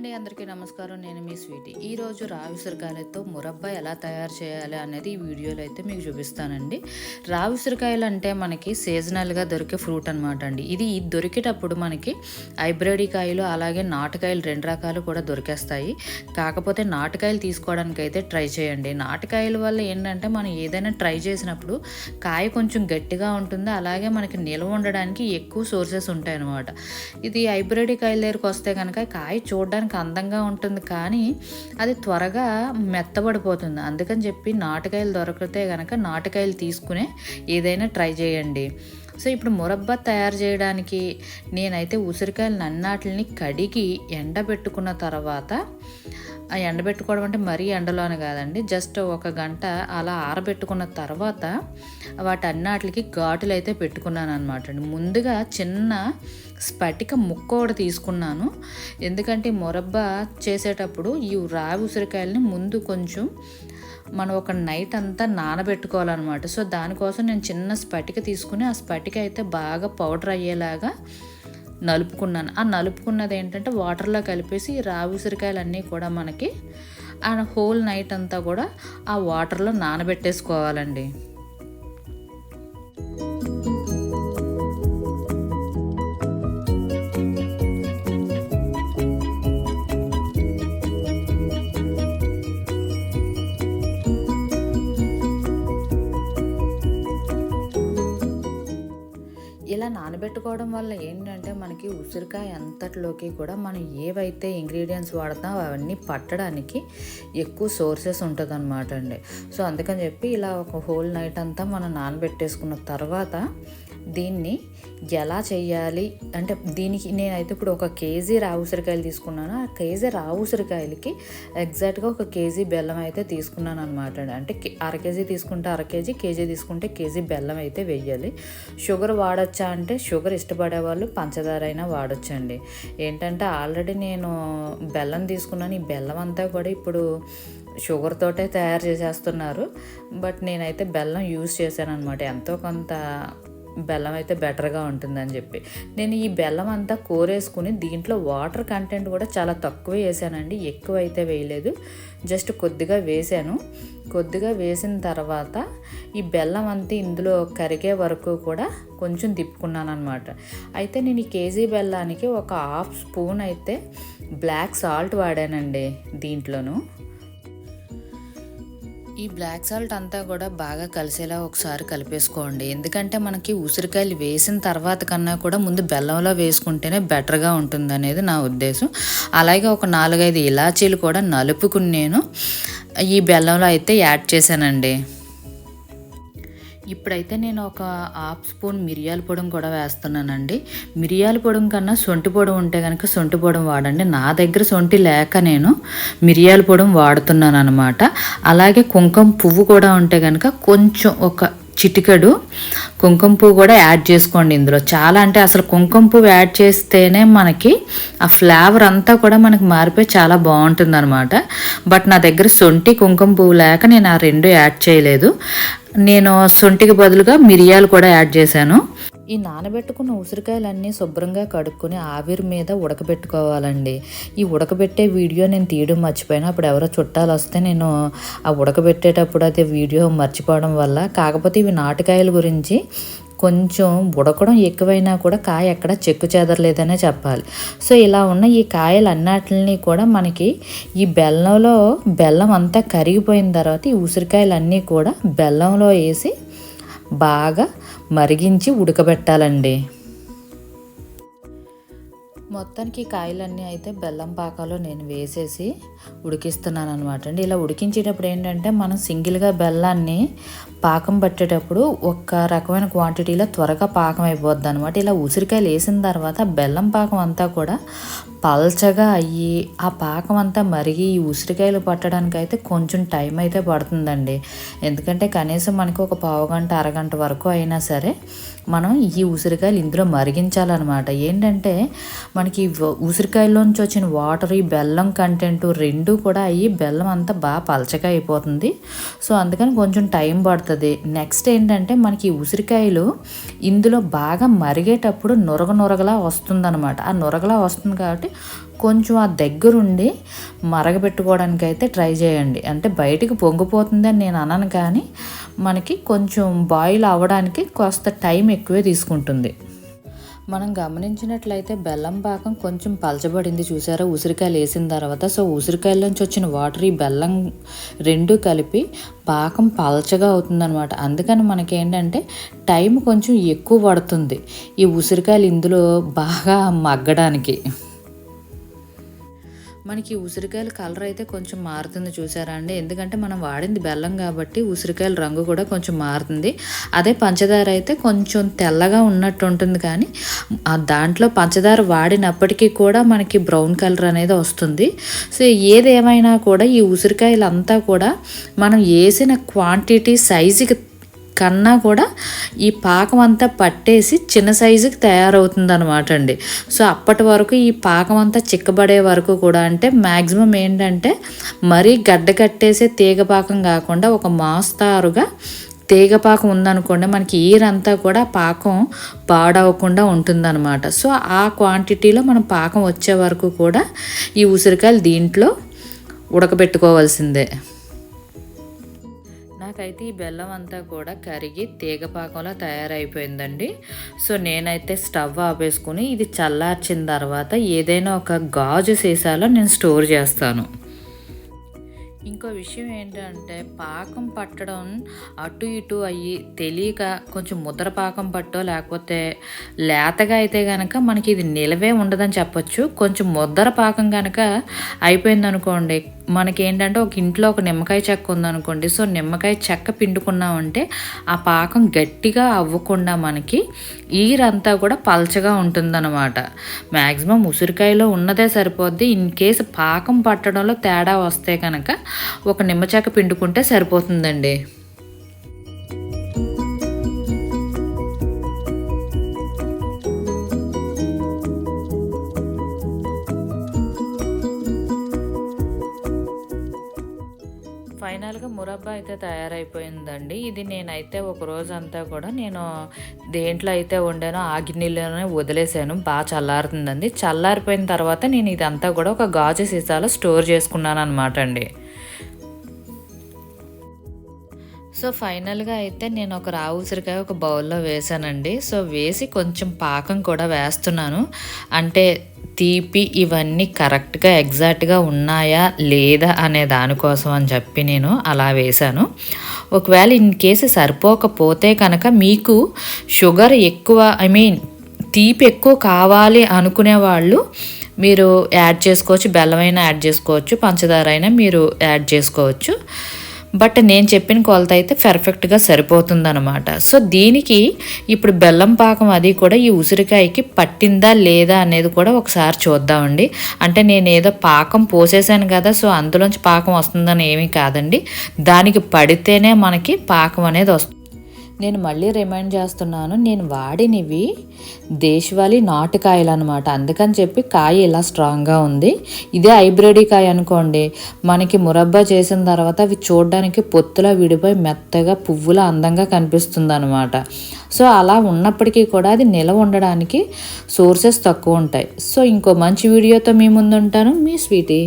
అండి అందరికీ నమస్కారం. నేను మీ స్వీటీ. ఈరోజు రావి ఉసిరికాయలతో మురబ్బా ఎలా తయారు చేయాలి అనేది ఈ వీడియోలో అయితే మీకు చూపిస్తానండి. రావి ఉసిరికాయలు అంటే మనకి సీజనల్గా దొరికే ఫ్రూట్ అనమాట అండి. ఇది దొరికేటప్పుడు మనకి హైబ్రిడ్ కాయలు అలాగే నాటుకాయలు రెండు రకాలు కూడా దొరికేస్తాయి. కాకపోతే నాటుకాయలు తీసుకోవడానికి అయితే ట్రై చేయండి. నాటుకాయల వల్ల ఏంటంటే మనం ఏదైనా ట్రై చేసినప్పుడు కాయ కొంచెం గట్టిగా ఉంటుంది అలాగే మనకి నిల్వ ఉండడానికి ఎక్కువ సోర్సెస్ ఉంటాయి అన్నమాట ఇది హైబ్రిడ్ కాయల దగ్గరికి వస్తే కనుక కాయ చూడడానికి అందంగా ఉంటుంది కానీ అది త్వరగా మెత్తబడిపోతుంది. అందుకని చెప్పి నాటుకాయలు దొరికితే కనుక నాటుకాయలు తీసుకునే ఏదైనా ట్రై చేయండి. సో ఇప్పుడు మురబ్బా తయారు చేయడానికి నేనైతే ఉసిరికాయలు అన్నాటిని కడిగి ఎండబెట్టుకున్న తర్వాత ఆ ఎండబెట్టుకోవడం అంటే మరీ ఎండలోనే కాదండి జస్ట్ ఒక గంట అలా ఆరబెట్టుకున్న తర్వాత వాటి అన్నాటికి ఘాటులు అయితే పెట్టుకున్నాను అనమాట అండి. ముందుగా చిన్న స్ఫటిక ముక్క ఒకటి తీసుకున్నాను. ఎందుకంటే మురబ్బ చేసేటప్పుడు ఈ రావి ఉసిరికాయలని ముందు కొంచెం మనం ఒక నైట్ అంతా నానబెట్టుకోవాలన్నమాట. సో దానికోసం నేను చిన్న స్పటిక తీసుకుని ఆ స్పటిక అయితే బాగా పౌడర్ అయ్యేలాగా నలుపుకున్నాను. ఆ నలుపుకున్నది ఏంటంటే వాటర్లో కలిపేసి రావి ఉసిరికాయలన్నీ కూడా మనకి ఆ హోల్ నైట్ అంతా కూడా ఆ వాటర్లో నానబెట్టేసుకోవాలండి. ఇలా నానబెట్టుకోవడం వల్ల ఏంటంటే మనకి ఉసిరికాయ అంతట్లోకి కూడా మనం ఏవైతే ఇంగ్రీడియంట్స్ వాడతామో అవన్నీ పట్టడానికి ఎక్కువ సోర్సెస్ ఉంటుంది అనమాట అండి. సో అందుకని చెప్పి ఇలా ఒక హోల్ నైట్ అంతా మనం నానబెట్టేసుకున్న తర్వాత దీన్ని ఎలా చేయాలి అంటే దీనికి నేనైతే ఇప్పుడు ఒక కేజీ రావు ఉసిరికాయలు తీసుకున్నాను. ఆ కేజీ రావు ఉసిరికాయలకి ఎగ్జాక్ట్గా ఒక కేజీ బెల్లం అయితే తీసుకున్నాను అనమాట అంటే అర కేజీ తీసుకుంటే అర కేజీ కేజీ తీసుకుంటే కేజీ బెల్లం అయితే వెయ్యాలి. షుగర్ వాడచ్చా అంటే షుగర్ ఇష్టపడే వాళ్ళు పంచదార అయినా వాడచ్చండి. ఏంటంటే ఆల్రెడీ నేను బెల్లం తీసుకున్నాను. ఈ బెల్లం అంతా కూడా ఇప్పుడు షుగర్ తోటే తయారు చేసేస్తున్నారు. బట్ నేనైతే బెల్లం యూజ్ చేశాను అనమాట ఎంతో కొంత బెల్లం అయితే బెటర్గా ఉంటుందని చెప్పి. నేను ఈ బెల్లం అంతా కోరేసుకుని దీంట్లో వాటర్ కంటెంట్ కూడా చాలా తక్కువ వేసానండి. ఎక్కువ అయితే వేయలేదు. జస్ట్ కొద్దిగా వేసాను. కొద్దిగా వేసిన తర్వాత ఈ బెల్లం అంతా ఇందులో కరిగే వరకు కూడా కొంచెం తిప్పుకున్నాను అనమాట అయితే నేను ఈ కేజీ బెల్లానికి ఒక హాఫ్ స్పూన్ అయితే బ్లాక్ సాల్ట్ వాడానండి దీంట్లోనూ. ఈ బ్లాక్ సాల్ట్ అంతా కూడా బాగా కలిసేలా ఒకసారి కలిపేసుకోండి. ఎందుకంటే మనకి ఉసిరికాయలు వేసిన తర్వాత కన్నా కూడా ముందు బెల్లంలో వేసుకుంటేనే బెటర్గా ఉంటుంది అనేది నా ఉద్దేశం. అలాగే ఒక నాలుగైదు ఇలాచీలు కూడా నలుపుకుని నేను ఈ బెల్లంలో అయితే యాడ్ చేశానండి. ఇప్పుడైతే నేను ఒక హాఫ్ స్పూన్ మిరియాల పొడి కూడా వేస్తున్నానండి. మిరియాల పొడి కన్నా సొంటి పొడి ఉంటే కనుక సొంటి పొడి వాడండి. నా దగ్గర సొంటి లేక నేను మిరియాల పొడి వాడుతున్నాను అనమాట అలాగే కుంకుమ పువ్వు కూడా ఉంటే కనుక కొంచెం ఒక చిటికడు. కుంకుమ పువ్వు కూడా యాడ్ చేసుకోండి ఇందులో. చాలా అంటే అసలు కుంకుమ పువ్వు యాడ్ చేస్తేనే మనకి ఆ ఫ్లేవర్ అంతా కూడా మనకి మారిపోయి చాలా బాగుంటుంది అనమాట బట్ నా దగ్గర సొంటి కుంకుమ పువ్వు లేక నేను ఆ రెండు యాడ్ చేయలేదు. నేను సొంటికి బదులుగా మిరియాలు కూడా యాడ్ చేశాను. ఈ నానబెట్టుకున్న ఉసిరికాయలన్నీ శుభ్రంగా కడుక్కొని ఆవిరి మీద ఉడకబెట్టుకోవాలండి. ఈ ఉడకబెట్టే వీడియో నేను తీయడం మర్చిపోయినా. అప్పుడు ఎవరో చుట్టాలు వస్తే నేను ఆ ఉడకబెట్టేటప్పుడు అయితే వీడియో మర్చిపోవడం వల్ల. కాకపోతే ఇవి నాటుకాయల గురించి కొంచెం ఉడకడం ఎక్కువైనా కూడా కాయ ఎక్కడ చెక్కు చెదరలేదనే చెప్పాలి. సో ఇలా ఉన్న ఈ కాయలు అన్నిటిని కూడా మనకి ఈ బెల్లంలో బెల్లం అంతా కరిగిపోయిన తర్వాత ఈ ఉసిరికాయలన్నీ కూడా బెల్లంలో వేసి బాగా మరిగించి ఉడకబెట్టాలండి. మొత్తానికి కాయలన్నీ అయితే బెల్లం పాకాలో నేను వేసేసి ఉడికిస్తున్నాను అనమాట అండి. ఇలా ఉడికించేటప్పుడు ఏంటంటే మనం సింగిల్గా బెల్లాన్ని పాకం పట్టేటప్పుడు ఒక రకమైన క్వాంటిటీలో త్వరగా పాకం అయిపోద్ది అనమాట ఇలా ఉసిరికాయలు వేసిన తర్వాత బెల్లం పాకం అంతా కూడా పల్చగా అయ్యి ఆ పాకం అంతా మరిగి ఈ ఉసిరికాయలు పట్టడానికి అయితే కొంచెం టైం అయితే పడుతుందండి. ఎందుకంటే కనీసం మనకి ఒక పావు గంట అరగంట వరకు అయినా సరే మనం ఈ ఉసిరికాయలు ఇందులో మరిగించాలన్నమాట. ఏంటంటే మనకి ఉసిరికాయల్లోంచి వచ్చిన వాటర్ ఈ బెల్లం కంటెంట్ రెండు కూడా అయ్యి బెల్లం అంతా బాగా పలచగా అయిపోతుంది. సో అందుకని కొంచెం టైం పడుతుంది. నెక్స్ట్ ఏంటంటే మనకి ఉసిరికాయలు ఇందులో బాగా మరిగేటప్పుడు నొరగ నొరగలా వస్తుందన్నమాట. ఆ నొరగలా వస్తుంది కాబట్టి కొంచెం ఆ దగ్గరుండి మరగబెట్టుకోవడానికి అయితే ట్రై చేయండి. అంటే బయటికి పొంగిపోతుంది అని నేను అనను కానీ మనకి కొంచెం బాయిల్ అవ్వడానికి కాస్త టైం ఎక్కువే తీసుకుంటుంది. మనం గమనించినట్లయితే బెల్లం పాకం కొంచెం పలచబడింది చూసారా? ఉసిరికాయలు వేసిన తర్వాత సో ఉసిరికాయల నుంచి వచ్చిన వాటర్ ఈ బెల్లం రెండు కలిపి పాకం పలచగా అవుతుందన్నమాట. అందుకని మనకి ఏంటంటే టైం కొంచెం ఎక్కువ పడుతుంది ఈ ఉసిరికాయలు ఇందులో బాగా మగ్గడానికి. మనకి ఉసిరికాయల కలర్ అయితే కొంచెం మారుతుంది చూసారా అండి? ఎందుకంటే మనం వాడింది బెల్లం కాబట్టి ఉసిరికాయల రంగు కూడా కొంచెం మారుతుంది. అదే పంచదార అయితే కొంచెం తెల్లగా ఉన్నట్టు ఉంటుంది కానీ ఆ దాంట్లో పంచదార వాడినప్పటికీ కూడా మనకి బ్రౌన్ కలర్ అనేది వస్తుంది. సో ఏదేమైనా కూడా ఈ ఉసిరికాయలు అంతా కూడా మనం వేసిన క్వాంటిటీ సైజుకి కన్నా కూడా ఈ పాకం అంతా పట్టేసి చిన్న సైజుకి తయారవుతుంది అనమాట అండి. సో అప్పటి వరకు ఈ పాకం అంతా చిక్కబడే వరకు కూడా అంటే మ్యాక్సిమం ఏంటంటే మరీ గడ్డ కట్టేసే తీగ పాకం కాకుండా ఒక మాస్తారుగా తీగ పాకం ఉందనుకోండి మనకి ఈరంతా కూడా పాకం పాడవకుండా ఉంటుందన్నమాట. సో ఆ క్వాంటిటీలో మనం పాకం వచ్చే వరకు కూడా ఈ ఉసిరికాయలు దీంట్లో ఉడకబెట్టుకోవాల్సిందే. నాకైతే ఈ బెల్లం అంతా కూడా కరిగి తీగపాకంలో తయారైపోయిందండి. సో నేనైతే స్టవ్ ఆపేసుకుని ఇది చల్లార్చిన తర్వాత ఏదైనా ఒక గాజు సీసాలో నేను స్టోర్ చేస్తాను. ఇంకో విషయం ఏంటంటే పాకం పట్టడం అటు ఇటు అయ్యి తెలియక కొంచెం ముద్ర పాకం పట్టో లేకపోతే లేతగా అయితే కనుక మనకి ఇది నిలవే ఉండదని చెప్పొచ్చు. కొంచెం ముద్దర పాకం కనుక అయిపోయిందనుకోండి మనకేంటంటే మనకి ఏంటంటే ఒక ఇంట్లో ఒక నిమ్మకాయ చెక్క ఉందనుకోండి. సో నిమ్మకాయ చెక్క పిండుకున్నామంటే ఆ పాకం గట్టిగా అవ్వకుండా మనకి ఈరంతా కూడా పల్చగా ఉంటుందన్నమాట. మ్యాక్సిమం ఉసిరికాయలో ఉన్నదే సరిపోద్ది. ఇన్ కేసు పాకం పట్టడంలో తేడా వస్తే కనుక ఒక నిమ్మ చెక్క పిండుకుంటే సరిపోతుందండి. ఫైనల్గా మురబ్బా అయితే తయారైపోయిందండి. ఇది నేనైతే ఒక రోజు అంతా కూడా నేను దేంట్లో అయితే వండానో ఆ గిన్నెలోనే వదిలేసాను. బాగా చల్లారుతుందండి. చల్లారిపోయిన తర్వాత నేను ఇదంతా కూడా ఒక గాజు సీసాలో స్టోర్ చేసుకున్నాను అనమాట అండి. సో ఫైనల్గా అయితే నేను ఒక రావు ఉసిరికాయ ఒక బౌల్లో వేసానండి. సో వేసి కొంచెం పాకం కూడా వేస్తున్నాను. అంటే తీపి ఇవన్నీ కరెక్ట్గా ఎగ్జాక్ట్గా ఉన్నాయా లేదా అనే దానికోసం అని చెప్పి నేను అలా వేశాను ఒకవేళ ఇన్ కేసు సరిపోకపోతే కనుక మీకు షుగర్ ఎక్కువ ఐ మీన్ తీపి ఎక్కువ కావాలి అనుకునే వాళ్ళు మీరు యాడ్ చేసుకోవచ్చు బెల్లమైనా యాడ్ చేసుకోవచ్చు పంచదార అయినా మీరు యాడ్ చేసుకోవచ్చు. బట్ నేను చెప్పిన కొలత అయితే పర్ఫెక్ట్గా సరిపోతుందన్నమాట. సో దీనికి ఇప్పుడు బెల్లం పాకం అది కూడా ఈ ఉసిరికాయకి పట్టిందా లేదా అనేది కూడా ఒకసారి చూద్దామండి. అంటే నేను ఏదో పాకం పోసేసాను కదా సో అందులోంచి పాకం వస్తుందని ఏమీ కాదండి. దానికి పడితేనే మనకి పాకం అనేది వస్తుంది. నేను మళ్ళీ రిమైండ్ చేస్తున్నాను నేను వాడినవి దేశవాళీ నాటుకాయలు అనమాట అందుకని చెప్పి కాయ ఇలా స్ట్రాంగ్గా ఉంది. ఇదే హైబ్రిడ్ కాయ అనుకోండి మనకి మురబ్బా చేసిన తర్వాత అవి చూడడానికి పొత్తులా విడిపోయి మెత్తగా పువ్వులా అందంగా కనిపిస్తుంది అనమాట సో అలా ఉన్నప్పటికీ కూడా అది నిలవ ఉండడానికి సోర్సెస్ తక్కువ ఉంటాయి. సో ఇంకో మంచి వీడియోతో మీ ముందు ఉంటాను మీ స్వీటీ.